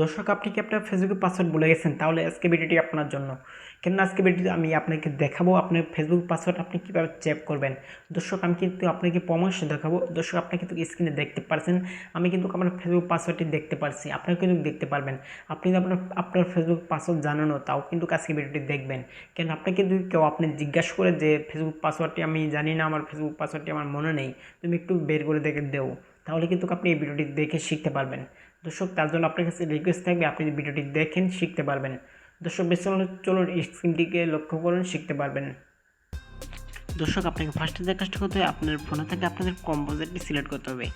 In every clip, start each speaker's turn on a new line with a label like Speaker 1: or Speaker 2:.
Speaker 1: দর্শক, আপনি কি আপনার ফেসবুকের পাসওয়ার্ড ভুলে গেছেন? তাহলে আজকে ভিডিওটি আপনার জন্য। কেন আজকে ভিডিওতে আমি আপনাকে দেখাবো আপনার ফেসবুক পাসওয়ার্ড আপনি কীভাবে চেক করবেন। দর্শক, আমি কিন্তু আপনাকে পরামর্শ দেখাবো। দর্শক, আপনি কিন্তু স্ক্রিনে দেখতে পারছেন। আমি কিন্তু আমার ফেসবুক পাসওয়ার্ডটি দেখতে পারছি। আপনিও কিন্তু দেখতে পারবেন। আপনি যদি আপনার আপনার ফেসবুক পাসওয়ার্ড জানানো তাও কিন্তু আজকে ভিডিওটি দেখবেন। কেন আপনাকে যদি কেউ আপনি জিজ্ঞাসা করে যে ফেসবুক পাসওয়ার্ডটি আমি জানি না, আমার ফেসবুক পাসওয়ার্ডটি আমার মনে নেই। তুমি একটু বের করে দেখে দেও। তাহলে কিন্তু আপনি এই ভিডিওটি দেখে শিখতে পারবেন। দর্শক, তার জন্য আপনার কাছে রিকোয়েস্ট থাকবে আপনি ভিডিওটি দেখেন, শিখতে পারবেন। দর্শক, বেশ চলুন স্ক্রিনটিকে লক্ষ্য করুন, শিখতে পারবেন। দর্শক, আপনাকে ফার্স্টে যে কাজটা করতে হবে, আপনার ফোনে থেকে আপনাদের কম্পোজারটি সিলেক্ট করতে হবে।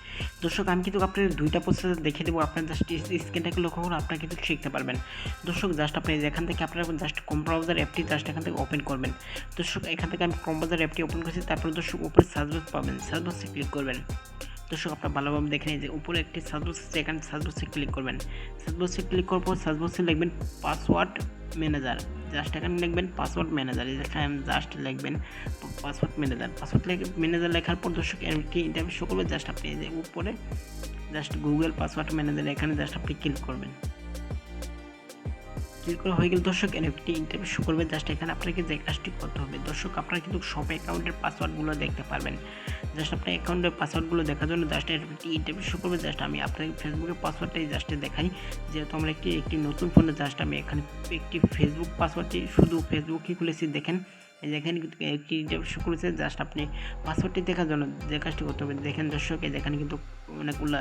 Speaker 1: দর্শক, আমি কিন্তু আপনাদের দুইটা প্রসেস দেখে দেবো। আপনার জাস্ট স্ক্রিনটাকে লক্ষ্য করে আপনারা কিন্তু শিখতে পারবেন। দর্শক জাস্ট আপনি যেখান থেকে আপনারা জাস্ট কম্পোজার অ্যাপটি জাস্ট এখান থেকে ওপেন করবেন। দর্শক, এখান থেকে আমি কম্পোজার অ্যাপটি ওপেন করছি, তারপর দর্শক, উপরে সার্চ বক্স পাবেন। সার্চ বক্সে ক্লিক করবেন। দর্শক, আপনার ভালোভাবে দেখে নিন যে উপরে একটি সার্চ বক্স আছে, এখানে সার্চ বক্সে ক্লিক করবেন। সার্চ বক্সে ক্লিক করার পর সার্চ বক্সে লিখবেন পাসওয়ার্ড ম্যানেজার জাস্ট এখানে লিখবেন পাসওয়ার্ড ম্যানেজার এখানে জাস্ট লিখবেন পাসওয়ার্ড ম্যানেজার পাসওয়ার্ড ম্যানেজার লেখার পর দর্শক একটি ইন্টারভিউ শো করবে? জাস্ট আপনি যে উপরে জাস্ট গুগল পাসওয়ার্ড ম্যানেজার এখানে জাস্ট আপনি ক্লিক করবেন। ক্লিক করা হয়ে। গেলে দর্শক এনএফটি ইন্টারভিউ শো করবে জাস্ট এখানে আপনাকে যে কাজটি করতে হবে। দর্শক, আপনারা কিন্তু সব অ্যাকাউন্টের পাসওয়ার্ডগুলো দেখতে পারবেন। জাস্ট আপনার অ্যাকাউন্টের পাসওয়ার্ডগুলো দেখার জন্য জাস্ট এনএফটি ইন্টারভিউ শো করবে। জাস্ট আমি আপনাকে ফেসবুকের পাসওয়ার্ডটাই জাস্ট দেখাই। যেহেতু আমরা একটি একটি নতুন ফোনে জাস্ট আমি এখানে একটি ফেসবুক পাসওয়ার্ডটি শুধু ফেসবুকই খুলেছি। দেখেন যেখানে কিন্তু একটি ইন্টারভিউ করেছে জাস্ট আপনি পাসওয়ার্ডটি দেখার জন্য যে কাজটি করতে হবে। দেখেন দর্শক যেখানে কিন্তু অনেকগুলো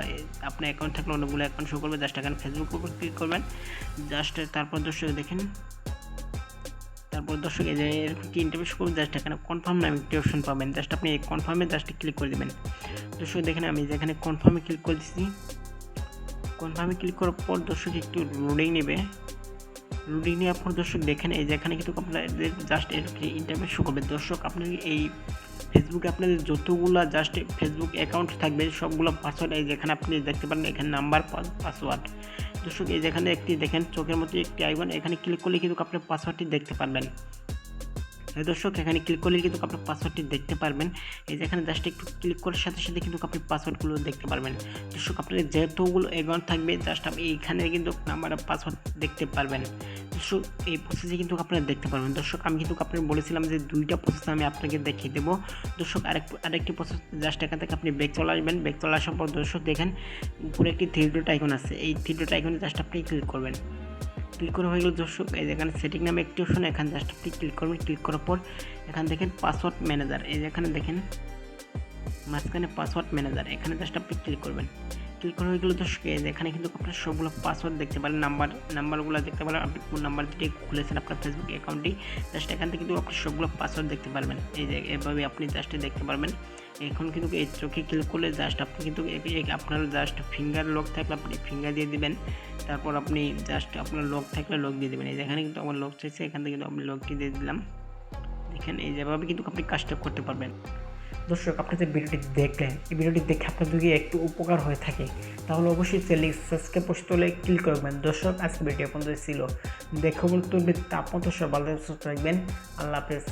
Speaker 1: আপনার অ্যাকাউন্ট থাকলে অনেকগুলো অ্যাকাউন্ট শো করবে। জাস্ট এখানে ফেসবুক উপর ক্লিক করবেন। জাস্ট তারপর দর্শক দেখেন। তারপর দর্শক এই যে ইন্টারভিউ করবেন জাস্ট এখানে কনফার্ম নামে একটি অপশন পাবেন। জাস্ট আপনি এই কনফার্মে জাস্ট ক্লিক করে দেবেন। দর্শক দেখেন, আমি যেখানে কনফার্মে ক্লিক করে দিচ্ছি কনফার্মে ক্লিক করার পর দর্শক একটু লোডিং নেবে। লোডিং নিয়ে আপনার দর্শক দেখেন, এই যেখানে কিন্তু আপনাদের জাস্ট ইন্টারভিউ শো করবে দর্শক আপনার এই ফেসবুকে আপনাদের যতগুলো জাস্ট ফেসবুক অ্যাকাউন্ট থাকবে, সবগুলো পাসওয়ার্ড এই যেখানে আপনি দেখতে পারেন, এখানে নাম্বার পাসওয়ার্ড দর্শক, এই যেখানে একটি দেখেন, চোখের মতো একটি আইকন এখানে ক্লিক করলে কিন্তু আপনার পাসওয়ার্ডটি দেখতে পারবেন। দর্শক, এখানে ক্লিক করলে কিন্তু আপনার পাসওয়ার্ডটি দেখতে পারবেন। এই যে এখানে জাস্ট একটু ক্লিক করার সাথে সাথে কিন্তু আপনি পাসওয়ার্ডগুলো দেখতে পারবেন। দর্শক আপনার যেহেতুগুলো অ্যাকাউন্ট থাকবে জাস্ট আপনি এইখানে কিন্তু নাম্বার পাসওয়ার্ড দেখতে পারবেন। দর্শক, এই প্রসেসে কিন্তু আপনারা দেখতে পারবেন। দর্শক, আমি কিন্তু আপনাকে বলেছিলাম যে দুইটা প্রসেস আমি আপনাকে দেখিয়ে দেবো। দর্শক আরেক আরেকটি প্রসেস জাস্ট এখান থেকে আপনি ব্যাক চলে আসবেন। ব্যাক চলে আসার পর দর্শক, দেখেন উপরে একটি থ্রি ডট আইকন আছে। এই থ্রি ডট আইকনে জাস্ট আপনি ক্লিক করবেন। ক্লিক করা হয়ে গেল দর্শক, এই যেখানে সেটিং নামে একটি অপশন এখানে জাস্ট আপনি ক্লিক করবেন ক্লিক করার পর এখানে দেখেন পাসওয়ার্ড ম্যানেজার এই যেখানে দেখেন মাঝখানে পাসওয়ার্ড ম্যানেজার এখানে জাস্ট আপনি ক্লিক করবেন। ক্লিক করা হয়ে গেলে দর্শক, এই এখানে কিন্তু আপনার সবগুলো পাসওয়ার্ড দেখতে পারেন নাম্বার নাম্বারগুলো দেখতে পারেন, আপনি কোন নাম্বার দিয়ে খুলেছেন আপনার ফেসবুক অ্যাকাউন্টটি জাস্ট এখান থেকে কিন্তু আপনি সবগুলো পাসওয়ার্ড দেখতে পারবেন। এই যে এভাবে আপনি জাস্ট দেখতে পারবেন। এখন কিন্তু এই চোখে ক্লিক করলে জাস্ট আপনি কিন্তু আপনার জাস্ট ফিঙ্গার লক থাকলে আপনি ফিঙ্গার দিয়ে দিবেন। তারপর আপনি জাস্ট আপনার লক থাকলে লক দিয়ে দেবেন। এই যেখানে কিন্তু আমার লক চাইছে, এখান থেকে কিন্তু আমি লকটি দিয়ে দিলাম। দেখেন, এই যেভাবে কিন্তু আপনি কাজটা করতে পারবেন। দর্শক, আপনি যে ভিডিওটি দেখলেন, এই ভিডিওটি দেখে আপনার যদি একটু উপকার হয়ে থাকে, তাহলে অবশ্যই চ্যানেল সাবস্ক্রাইব পোস্ট তোলে ক্লিক করবেন। দর্শক, আজকে ভিডিও পর্যন্ত ছিল। দেখো বলতে তাপমাত্রা সব ভালো সুস্থ থাকবেন। আল্লাহ হাফেজ।